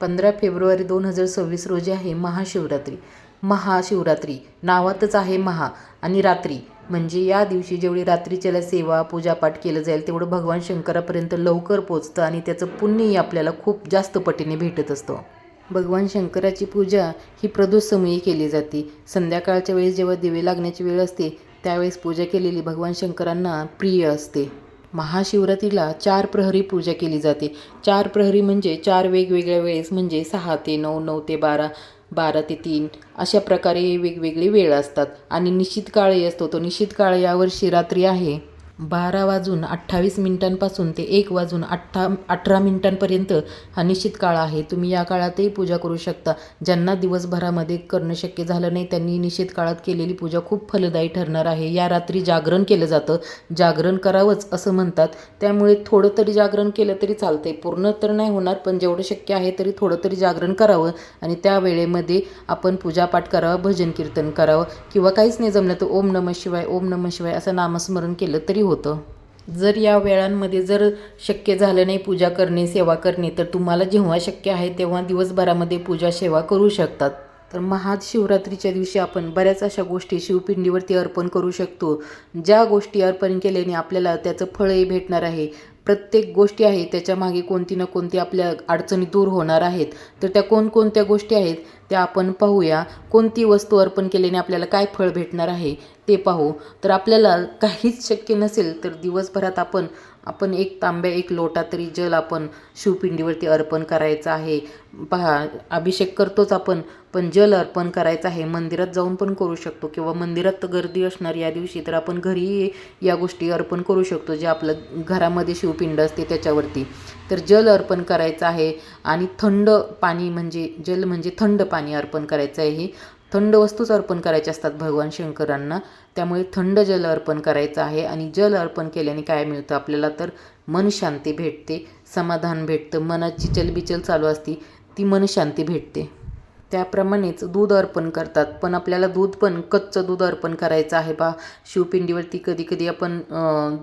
पंधरा फेब्रुवारी दोन हजार सव्वीस रोजी आहे महाशिवरात्री. महाशिवरात्री. नावातच आहे महा आणि रात्री. म्हणजे या दिवशी जेवढी रात्रीच्याला सेवा पूजापाठ केलं जाईल तेवढं भगवान शंकरापर्यंत लवकर पोचतं आणि त्याचं पुण्यही आपल्याला खूप जास्त पटीने भेटत असतं. भगवान शंकराची पूजा ही प्रदोषसमयी केली जाते. संध्याकाळच्या वेळेस जेव्हा दिवे लागण्याची वेळ असते त्यावेळेस पूजा केलेली भगवान शंकरांना प्रिय असते. महाशिवरात्रीला चार प्रहरी पूजा केली जाते. चार प्रहरी म्हणजे चार वेगवेगळ्या वेळेस म्हणजे सहा ते नऊ नऊ ते बारा बारा ते तीन अशा प्रकारे वेगवेगळे वेळ असतात. आणि निश्चित काळही असतो. तो निश्चित काळ यावर्षी रात्री आहे. बारा वाजून अठ्ठावीस मिनिटांपासून ते एक वाजून अठ्ठा अठरा मिनिटांपर्यंत हा निश्चित काळ आहे. तुम्ही या काळातही पूजा करू शकता. ज्यांना दिवसभरामध्ये करणं शक्य झालं नाही त्यांनी निश्चित काळात केलेली पूजा खूप फलदायी ठरणार आहे. या रात्री जागरण केलं जातं. जागरण करावंच असं म्हणतात. त्यामुळे थोडं तरी जागरण केलं तरी चालतंय. पूर्ण तर नाही होणार पण जेवढं शक्य आहे तरी थोडं तरी जागरण करावं. आणि त्या वेळेमध्ये आपण पूजापाठ करावं भजन कीर्तन करावं किंवा काहीच नाही जमलं तर ओम नम शिवाय ओम नम शिवाय असं नामस्मरण केलं तरी होतं. जर या वेळांमध्ये जर शक्य झालं नाही पूजा करणे सेवा करणे तर तुम्हाला जेव्हा शक्य आहे तेव्हा दिवसभरामध्ये पूजा सेवा करू शकतात. तर महाशिवरात्रीच्या दिवशी आपण बऱ्याच अशा गोष्टी शिवपिंडीवरती अर्पण करू शकतो. ज्या गोष्टी अर्पण केल्याने आपल्याला त्याचं फळही भेटणार आहे. प्रत्येक गोष्टी आहे त्याच्यामागे कोणती ना कोणती आपल्या अडचणी दूर होणार आहेत. तर त्या कोणकोणत्या गोष्टी आहेत त्या आपण पाहूया. कोणती वस्तू अर्पण केल्याने आपल्याला काय फळ भेटणार आहे ते पाहू. तर आपल्याला काहीच शक्य नसेल तर दिवसभरात आपण आपण एक तांब्या एक लोटा तरी जल आपण शिवपिंडीवरती अर्पण करायचं आहे. पहा अभिषेक करतोच आपण पण जल अर्पण करायचं आहे. मंदिरात जाऊन पण करू शकतो किंवा मंदिरात तर गर्दी असणार. या दिवशी तर आपण घरी या गोष्टी अर्पण करू शकतो जे आपलं घरामध्ये शिव पिंड असते त्याच्यावरती. तर जल अर्पण करायचं आहे आणि थंड पाणी म्हणजे जल म्हणजे थंड पाणी अर्पण करायचं आहे हे. थंड वस्तूच अर्पण करायच्या असतात भगवान शंकरांना. त्यामुळे थंड जल अर्पण करायचं आहे आणि जल अर्पण केल्याने काय मिळतं आपल्याला? तर मन शांती भेटते समाधान भेटतं. मनाची चलबिचल चालू असती ती मनशांती भेटते. त्याप्रमाणेच दूध अर्पण करतात. पण आपल्याला दूध पण कच्चं दूध अर्पण करायचं आहे बा शिवपिंडीवरती कधी कधी आपण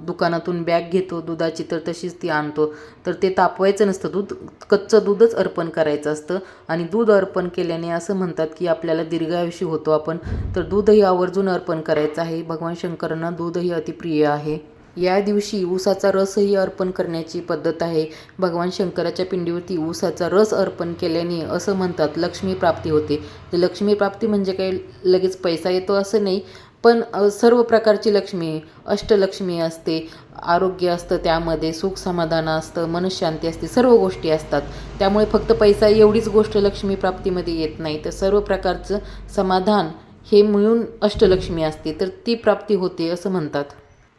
दुकानातून बॅग घेतो दुधाची तर तशीच ती आणतो. तर ते तापवायचं नसतं. दूध कच्चं दूधच अर्पण करायचं असतं. आणि दूध अर्पण केल्याने असं म्हणतात की आपल्याला दीर्घायुषी होतो आपण. तर दूधही आवर्जून अर्पण करायचं आहे. भगवान शंकरांना दूधही अतिप्रिय आहे. या दिवशी ऊसाचा रसही अर्पण करण्याची पद्धत आहे. भगवान शंकराच्या पिंडीवरती ऊसाचा रस अर्पण केल्याने असं म्हणतात लक्ष्मी प्राप्ती होते. लक्ष्मी प्राप्ती म्हणजे काही लगेच पैसा येतो असं नाही पण सर्व प्रकारची लक्ष्मी अष्टलक्ष्मी असते आरोग्य असतं त्यामध्ये सुख समाधान असतं मनशांती असते सर्व गोष्टी असतात. त्यामुळे फक्त पैसा एवढीच गोष्ट लक्ष्मी प्राप्तीमध्ये येत नाही. तर सर्व प्रकारचं समाधान हे मिळून अष्टलक्ष्मी असते. तर ती प्राप्ती होते असं म्हणतात.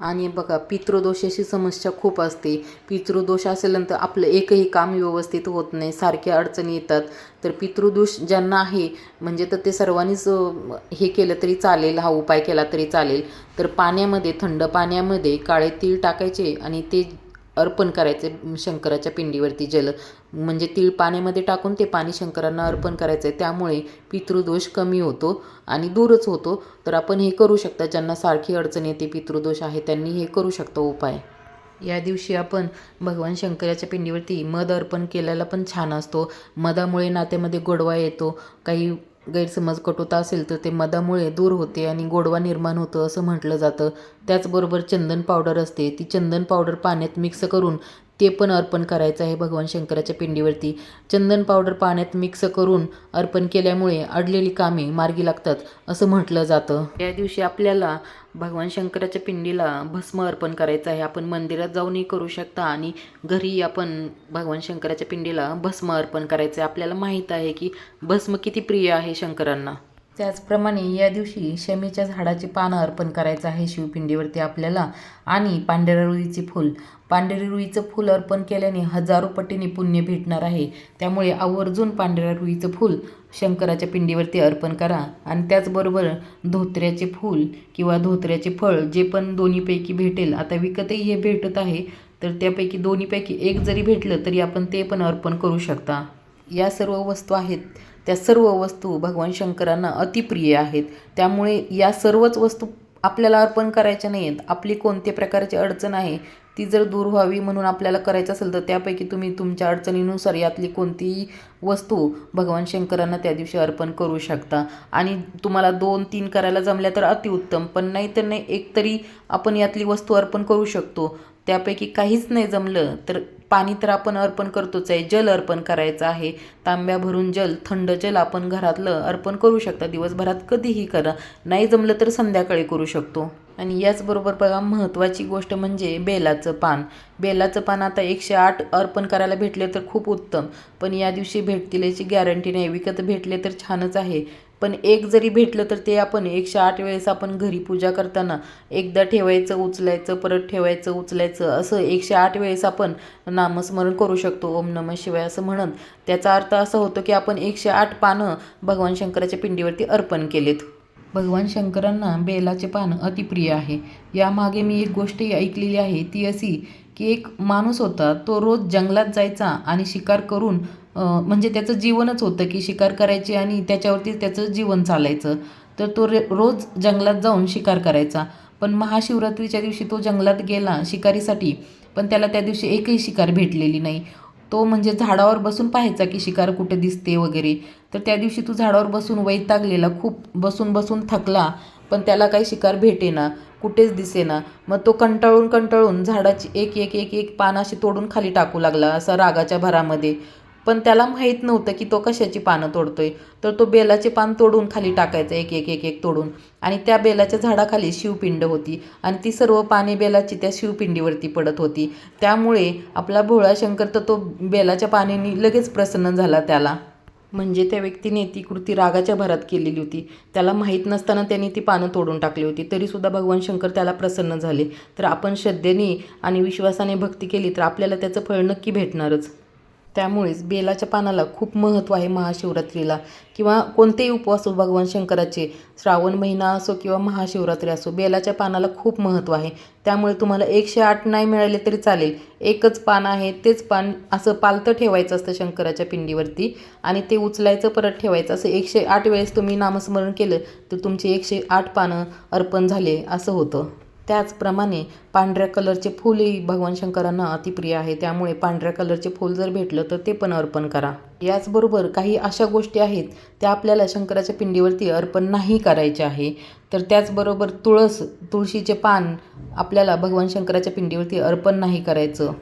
आणि बघा पितृदोषाची समस्या खूप असते. पितृदोष असेल तर आपलं एकही काम व्यवस्थित होत नाही सारख्या अडचणी येतात. तर पितृदोष ज्यांना आहे म्हणजे तर ते सर्वांनीच हे केलं तरी चालेल हा उपाय केला तरी चालेल. तर पाण्यामध्ये थंड पाण्यामध्ये काळे तीळ टाकायचे आणि ते अर्पण करायचे शंकराच्या पिंडीवरती जल म्हणजे तीळ पाण्यामध्ये टाकून ते पाणी शंकरांना अर्पण करायचं आहे त्यामुळे पितृदोष कमी होतो आणि दूरच होतो. तर आपण हे करू शकता ज्यांना सारखी अडचण येते पितृदोष आहे त्यांनी हे करू शकतो उपाय. या दिवशी आपण भगवान शंकराच्या पिंडीवरती मध अर्पण केलेला पण छान असतो. मधामुळे नात्यामध्ये गोडवा येतो. काही गैरसमज कटुता असेल तर ते मधामुळे दूर होते आणि गोडवा निर्माण होतं असं म्हटलं जातं. त्याचबरोबर चंदन पावडर असते. ती चंदन पावडर पाण्यात मिक्स करून ते पण अर्पण करायचं आहे भगवान शंकराच्या पिंडीवरती. चंदन पावडर पाण्यात मिक्स करून अर्पण केल्यामुळे अडलेली कामे मार्गी लागतात असं म्हटलं जातं. या दिवशी आपल्याला भगवान शंकराच्या पिंडीला भस्म अर्पण करायचं आहे. आपण मंदिरात जाऊनही करू शकता आणि घरी आपण भगवान शंकराच्या पिंडीला भस्म अर्पण करायचं आहे. आपल्याला माहीत आहे की भस्म किती प्रिय आहे शंकरांना. त्याचप्रमाणे या दिवशी शमीच्या झाडाची पानं अर्पण करायचं आहे शिवपिंडीवरती आपल्याला. आणि पांढऱ्या रुईचे फूल. पांढऱ्या रुईचं फूल अर्पण केल्याने हजारो पटीने पुण्य भेटणार आहे. त्यामुळे आवर्जून पांढऱ्या रुईचं फूल शंकराच्या पिंडीवरती अर्पण करा. आणि त्याचबरोबर धोत्र्याचे फूल किंवा धोत्र्याचे फळ जे पण दोन्हीपैकी भेटेल आता विकतही हे भेटत आहे तर त्यापैकी दोन्हीपैकी एक जरी भेटलं तरी आपण ते पण अर्पण करू शकता. या सर्व वस्तू आहेत. त्या सर्व वस्तू भगवान शंकरांना अतिप्रिय आहेत. त्यामुळे या सर्वच वस्तू आपल्याला अर्पण करायच्या नाही आहेत आपली कोणत्या प्रकारची अडचण आहे ती जर दूर व्हावी म्हणून आपल्याला करायचं असेल तर त्यापैकी तुम्ही तुमच्या अडचणीनुसार यातली कोणतीही वस्तू भगवान शंकरांना त्या दिवशी अर्पण करू शकता. आणि तुम्हाला दोन तीन करायला जमल्या तर अतिउत्तम. पण नाही तर नाही एक तरी आपण यातली वस्तू अर्पण करू शकतो. त्यापैकी काहीच नाही जमलं तर पाणी तर आपण अर्पण करतोच आहे जल अर्पण करायचं आहे. तांब्या भरून जल थंड जल आपण घरातलं अर्पण करू शकता. दिवसभरात कधीही करा. नाही जमलं तर संध्याकाळी करू शकतो. आणि याचबरोबर बघा महत्त्वाची गोष्ट म्हणजे बेलाचं पान. बेलाचं पान आता एकशे आठ अर्पण करायला भेटले तर खूप उत्तम. पण या दिवशी भेटतील याची गॅरंटी नाही. विकत भेटले तर छानच आहे. पण एक जरी भेटलं तर ते आपण एकशे आठ वेळेस आपण घरी पूजा करताना एकदा ठेवायचं उचलायचं परत ठेवायचं उचलायचं असं एकशे आठ वेळेस आपण नामस्मरण करू शकतो ओम नमः शिवाय असं म्हणत. त्याचा अर्थ असा होतो की आपण एकशे आठ पानं भगवान शंकराच्या पिंडीवरती अर्पण केलेत. भगवान शंकरांना बेलाचे पानं अतिप्रिय आहे. यामागे मी एक गोष्ट ऐकलेली आहे ती अशी की एक माणूस होता तो रोज जंगलात जायचा आणि शिकार करून म्हणजे त्याचं जीवनच होतं की शिकार करायची आणि त्याच्यावरती त्याचं जीवन चालायचं. तर तो रे रोज जंगलात जाऊन शिकार करायचा. पण महाशिवरात्रीच्या दिवशी तो जंगलात गेला शिकारीसाठी पण त्याला त्या दिवशी एकही शिकार भेटलेली नाही. तो म्हणजे झाडावर बसून पाहायचा की शिकार कुठे दिसते वगैरे. तर त्या दिवशी तो झाडावर बसून वैतागलेला खूप बसून बसून थकला पण त्याला काही शिकार भेटेना कुठेच दिसेना. मग तो कंटाळून कंटाळून झाडाची एक एक एक एक पान अशी तोडून खाली टाकू लागला असा रागाच्या भरामध्ये. पण त्याला माहीत नव्हतं की तो कशाची पानं तोडतोय. तर तो बेलाचे पान तोडून खाली टाकायचं एक एक एक एक तोडून. आणि त्या बेलाच्या झाडाखाली शिवपिंड होती. आणि ती सर्व पाने बेलाची त्या शिवपिंडीवरती पडत होती. त्यामुळे आपला भोळा शंकर तर तो बेलाच्या पाण्याने लगेच प्रसन्न झाला त्याला. म्हणजे त्या व्यक्तीने ती कृती रागाच्या भरात केलेली होती. त्याला माहीत नसताना त्यांनी ती पानं तोडून टाकली होती. तरीसुद्धा भगवान शंकर त्याला प्रसन्न झाले. तर आपण श्रद्धेने आणि विश्वासाने भक्ती केली तर आपल्याला त्याचं फळ नक्की भेटणारच. त्यामुळेच बेलाच्या पानाला खूप महत्त्व आहे महाशिवरात्रीला. किंवा कोणतेही उपवास असो भगवान शंकराचे श्रावण महिना असो किंवा महाशिवरात्री असो बेलाच्या पानाला खूप महत्त्व आहे. त्यामुळे तुम्हाला एकशे आठ नाही मिळाले तरी चालेल. एकच पान आहे तेच पान असं पालतं ठेवायचं असतं शंकराच्या पिंडीवरती आणि ते उचलायचं परत ठेवायचं. असं एकशे आठ वेळेस तुम्ही नामस्मरण केलं तर तुमचे एकशे आठ पानं अर्पण झाले असं होतं. त्याचप्रमाणे पांढऱ्या कलरचे फूलही भगवान शंकरांना अतिप्रिय आहे. त्यामुळे पांढऱ्या कलरचे फूल जर भेटलं तर ते पण अर्पण करा. याचबरोबर काही अशा गोष्टी आहेत त्या आपल्याला शंकराच्या पिंडीवरती अर्पण नाही करायचे आहे. तर त्याचबरोबर तुळस तुळशीचे पान आपल्याला भगवान शंकराच्या पिंडीवरती अर्पण नाही करायचं.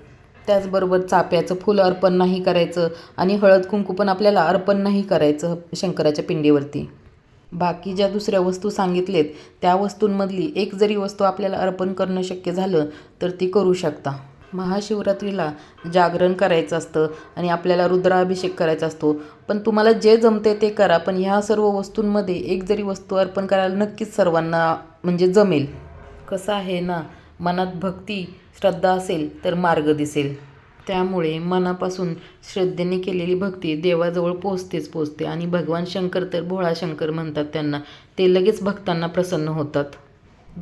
त्याचबरोबर चाप्याचं फूल अर्पण नाही करायचं आणि हळद कुंकू पण आपल्याला अर्पण नाही करायचं शंकराच्या पिंडीवरती. बाकी ज्या दुसऱ्या वस्तू सांगितलेत त्या वस्तूंमधली एक जरी वस्तू आपल्याला अर्पण करणं शक्य झालं तर ती करू शकता. महाशिवरात्रीला जागरण करायचं असतं आणि आपल्याला रुद्राभिषेक करायचा असतो. पण तुम्हाला जे जमते ते करा पण ह्या सर्व वस्तूंमध्ये एक जरी वस्तू अर्पण करायला नक्कीच सर्वांना म्हणजे जमेल. कसं आहे ना मनात भक्ती श्रद्धा असेल तर मार्ग दिसेल. त्यामुळे मनापासून श्रद्धेने केलेली भक्ती देवाजवळ पोचतेच पोचते आणि भगवान शंकर तर भोळा शंकर म्हणतात त्यांना. ते लगेच भक्तांना प्रसन्न होतात.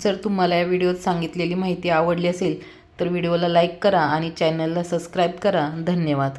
जर तुम्हाला या व्हिडिओत सांगितलेली माहिती आवडली असेल तर व्हिडिओला लाईक करा आणि चॅनलला सबस्क्राईब करा. धन्यवाद.